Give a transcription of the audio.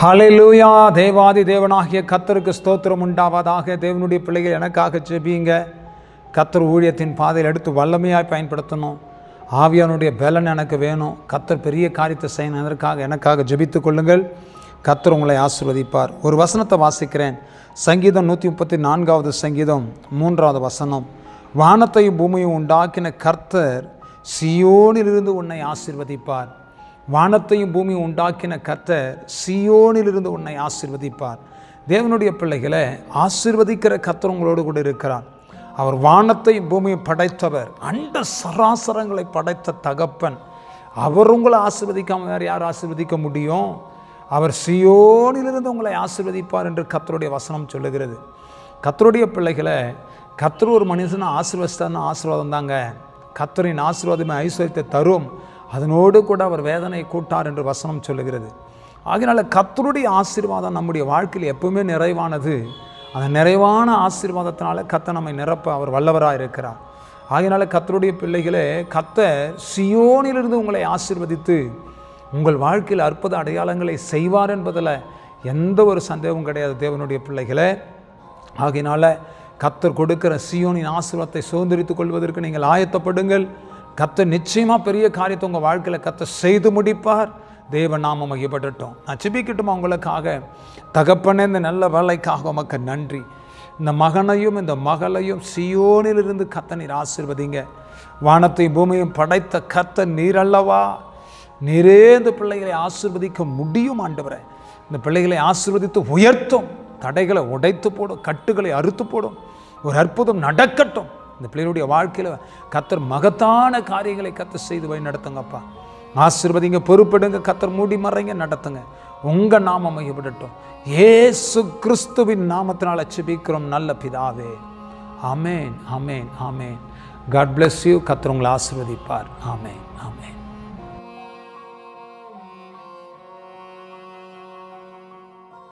Hallelujah தேவாதி தேவனாகிய கத்தருக்கு ஸ்தோத்திரம் உண்டாவதாக தேவனுடைய பிள்ளைகள் எனக்காக ஜெபியுங்க கத்தர் ஊழியத்தின் பாதையில் எடுத்து வல்லமையாய் பயன்படுத்தணும். ஆவியானுடைய பலன் எனக்கு வேணும். கத்தர் பெரிய காரியத்தை செய்யணும் அதற்காக எனக்காக ஜெபித்துக் கொள்ளுங்கள். கத்தர் உங்களை ஆசிர்வதிப்பார். ஒரு வசனத்தை வாசிக்கிறேன். சங்கீதம் நூற்றி முப்பத்தி நான்காவது சங்கீதம் மூன்றாவது வசனம். வானத்தையும் பூமியும் உண்டாக்கின கர்த்தர் சியோனிலிருந்து உன்னை ஆசிர்வதிப்பார். வானத்தையும் பூமியும் உண்டாக்கின கர்த்தர் சியோனிலிருந்து உன்னை ஆசிர்வதிப்பார். தேவனுடைய பிள்ளைகளை ஆசிர்வதிக்கிற கர்த்தர் உங்களோடு கூட இருக்கிறார். அவர் வானத்தையும் பூமியும் படைத்தவர். அண்ட சராசரங்களை படைத்த தகப்பன். அவர் உங்களை ஆசிர்வதிக்காமல் வேறு யார் ஆசிர்வதிக்க முடியும்? அவர் சியோனிலிருந்து உங்களை ஆசிர்வதிப்பார் என்று கத்தருடைய வசனம் சொல்லுகிறது. கத்தருடைய பிள்ளைகளை கத்தர் ஒரு மனுஷனை ஆசிர்வதித்தான்னு ஆசீர்வாதம் தாங்க. கத்தரின் ஆசீர்வாதமே ஐஸ்வர்யத்தை தரும். அதனோடு கூட அவர் வேதனை கூட்டார் என்று வசனம் சொல்லுகிறது. ஆகினால கத்தருடைய ஆசீர்வாதம் நம்முடைய வாழ்க்கையில் எப்பவுமே நிறைவானது. அந்த நிறைவான ஆசீர்வாதத்தினால கத்த நம்மை நிரப்ப அவர் வல்லவராக இருக்கிறார். ஆகினால கத்தருடைய பிள்ளைகளே கத்த சியோனிலிருந்து உங்களை ஆசீர்வதித்து உங்கள் வாழ்க்கையில் அற்புத அடையாளங்களை செய்வார் என்பதில் எந்த ஒரு சந்தேகமும் கிடையாது தேவனுடைய பிள்ளைகளே. ஆகினால கத்தர் கொடுக்கிற சியோனின் ஆசீர்வாதத்தை சுதந்திரித்துக் கொள்வதற்கு நீங்கள் ஆயத்தப்படுங்கள். கத்தை நிச்சயமாக பெரிய காரியத்தை உங்கள் வாழ்க்கையில் கத்தை செய்து முடிப்பார். தேவ நாம மையப்படட்டும் நான் சிபிக்கட்டுமா உங்களுக்காக? தகப்பனே இந்த நல்ல வேலைக்காக உமக்கு நன்றி. இந்த மகனையும் இந்த மகளையும் சியோனிலிருந்து கத்த நீர் ஆசிர்வதிங்க. வானத்தையும் பூமியும் படைத்த கத்த நீர் அல்லவா? நீரே இந்த பிள்ளைகளை ஆசிர்வதிக்க முடியும் ஆண்டவரே. இந்த பிள்ளைகளை ஆசீர்வதித்து உயர்த்தும். தடைகளை உடைத்து போடும் கட்டுகளை அறுத்து போடும். ஒரு அற்புதம் நடக்கட்டும். இந்த பிள்ளைகளுடைய வாழ்க்கையில் கத்தர் மகத்தான காரியங்களை கத்தர் செய்து வழி நடத்துங்கப்பா ஆசீர்வதிங்க பொறுப்படுங்க கத்தர் மூடி மறைங்க நடத்துங்க. உங்கள் நாமம் மையப்படட்டும் ஏசு கிறிஸ்துவின் நாமத்தினால் செபிக்கிறோம் நல்ல பிதாவே. அமேன் அமேன் அமேன் காட் பிளஸ் யூ கத்தர் உங்களை ஆசிர்வதிப்பார். ஆமேன் ஆமேன்.